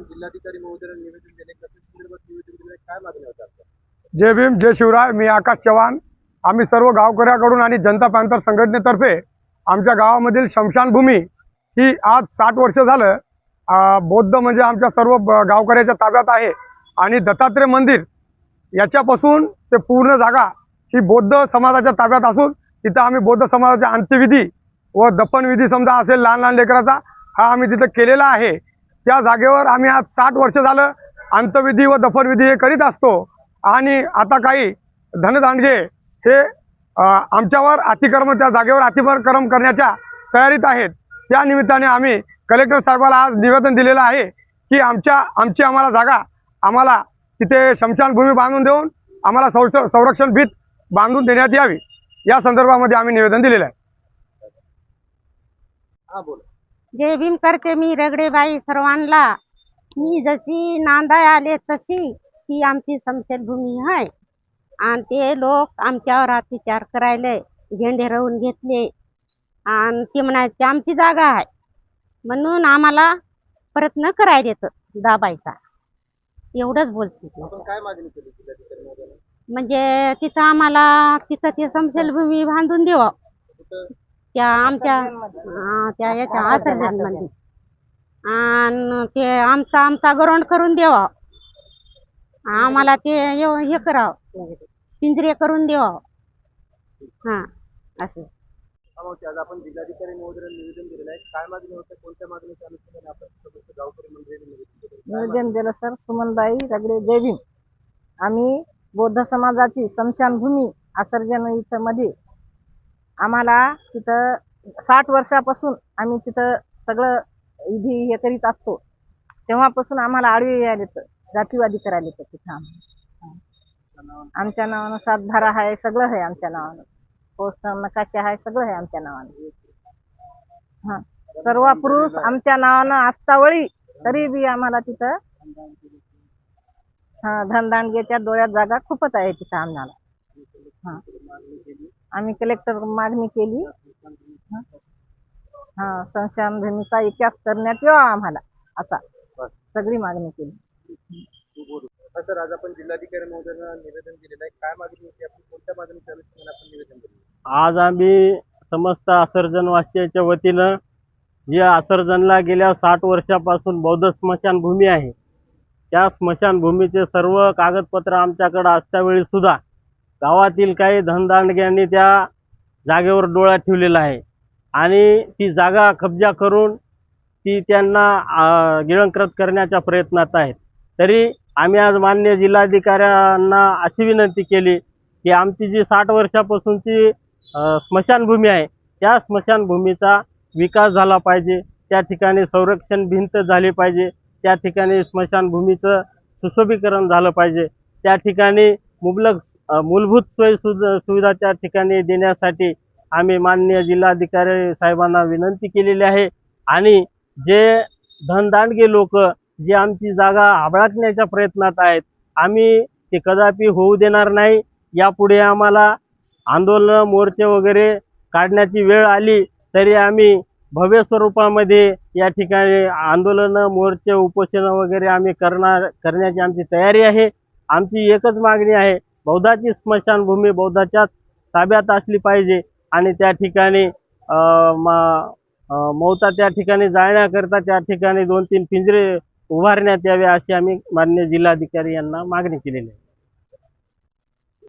जिल्हाधिकारी महोदयांना निवेदन दिले संदर्भात निवेदन दिले काय मागण्या होत्या जय भीम जय शिवराय मी आकाश चव्हाण. आम्ही सर्व गावकऱ्याकडून आणि जनता पॅन्थर संघटनेतर्फे आमच्या गावामधील शमशानभूमी ही आज साठ वर्ष झालं. बौद्ध म्हणजे आमच्या सर्व गावकऱ्याच्या ताब्यात आहे. आणि दत्तात्रय मंदिर याच्यापासून ते पूर्ण जागा ही बौद्ध समाजाच्या ताब्यात असून तिथं आम्ही बौद्ध समाजाच्या अंत्यविधी व दफनविधी समजा असेल लहान लहान लेकराचा हा आम्ही तिथं केलेला आहे. त्या जागेवर आम्ही आज साठ वर्ष झालं अंतविधी व दफनविधी हे करीत असतो. आणि आता काही धनदांडगे हे आमच्यावर अतिक्रम त्या जागेवर अतिक्रम करण्याच्या तयारीत आहेत. त्या निमित्ताने आम्ही कलेक्टर साहेबाला आज निवेदन दिलेलं आहे की आमच्या आमची आम्हाला जागा आम्हाला तिथे शमशानभूमी बांधून देऊन आम्हाला संरक्षण भीत बांधून देण्यात यावी. या संदर्भामध्ये आम्ही निवेदन दिलेलं आहे. हा बोला. जय भीम करते मी रगडेबाई सर्वांना. मी जशी नांदाय आले तशी ती आमची समशेरभूमी आहे. आणि ते लोक आमच्यावर अत्याचार करायले झेंडे रवून घेतले. आणि ते म्हणायचे आमची जागा आहे. म्हणून आम्हाला प्रयत्न करायला येतं दाबायचा. एवढंच बोलते. काय मागणी केली म्हणजे तिथं आम्हाला तिथं ते समशेलभूमी बांधून कुठं? त्या आमच्या हा, त्या याच्या आसर्जनमध्ये आणि ते आमचा आमचा ग्राउंड करून द्यावा आम्हाला ते हे करावं. पिंजरे करून द्यावं हा. असं. हा मावशी, आज आपण जिल्हाधिकारी महोदयांना निवेदन दिलेलं आहे. काय मागणी होत्या कोणत्या मागणीच्या अनुषंगाने आपण समस्त गावकरी मंडळीने निवेदन दिलेलं आहे? काय निवेदन दिलं सर. सुमनबाई रगडे भीम. आम्ही बौद्ध समाजाची समशानभूमी आसर्जन इथं मध्ये आम्हाला तिथं साठ वर्षापासून आम्ही तिथं सगळं विधी हे करीत असतो. तेव्हापासून आम्हाला आडवे यायला येतं. जातीवादी करायला येतं तिथं आम्हाला आमच्या नावानं सातभारा आहे सगळं आहे आमच्या नावानं. पोस्ट नकाशे आहे सगळं आहे आमच्या नावानं. हा. सर्व पुरुष आमच्या नावानं असतावळी तरी बी आम्हाला तिथं हा धनदांडगेच्या डोळ्यात जागा खूपच आहे तिथं आम्हाला. हा. आम्ही कलेक्टर मागणी केली. हा. संशयभूमीचा इतिहास करण्यात यावा आम्हाला असा. सगळी मागणी केली. हा सर आज आपण जिल्हाधिकारी महोदयांना निवेदन दिलेलं आहे. काय मागणी होती? आपण कोणत्या मागणीच्या अनुषंगाने आपण निवेदन दिलं. आज आम्ही समस्त आसर्जनवासियाच्या वतीनं जे आसर्जनला गेल्या साठ वर्षापासून बौद्ध स्मशानभूमी आहे त्या स्मशानभूमीचे सर्व कागदपत्र आमच्याकडं असल्यावेळी सुद्धा गावातील काही धनदांडग्यांनी त्या जागेवर डोळा ठेवलेला आहे. आणि ती जागा कब्जा करून ती त्यांना गिळंकृत करण्याच्या प्रयत्नात आहेत. तरी आम्ही आज मान्य जिल्हाधिकाऱ्यांना अशी विनंती केली की आमची जी साठ वर्षापासूनची स्मशानभूमी आहे त्या स्मशानभूमीचा विकास झाला पाहिजे. त्या ठिकाणी संरक्षण भिंत झाली पाहिजे. त्या ठिकाणी स्मशानभूमीचं सुशोभीकरण झालं पाहिजे. त्या ठिकाणी मुबलक मूलभूत सोयी सुविधा त्या ठिकाणी देण्यासाठी आम्ही माननीय जिल्हाधिकारी साहेबांना विनंती केलेली आहे. आणि जे धनदांडगे लोक जे आमची जागा आबळाटण्याच्या प्रयत्नात आहेत आम्ही ते कदापि होऊ देणार नाही. यापुढे आम्हाला आंदोलन मोर्चे वगैरे काढण्याची वेळ आली तरी आम्ही भव्य स्वरूपामध्ये या ठिकाणी आंदोलन मोर्चे उपोषणं वगैरे आम्ही करणार करण्याची आमची तयारी आहे. आमची एकच मागणी आहे बौद्धाची स्मशानभूमी बौद्धाच्याच ताब्यात असली पाहिजे आणि त्या ठिकाणी अं, मौता त्या ठिकाणी जाण्याकरता त्या ठिकाणी दोन तीन पिंजरे उभारण्यात यावे अशी आम्ही मान्य जिल्हाधिकारी यांना मागणी केलेली आहे.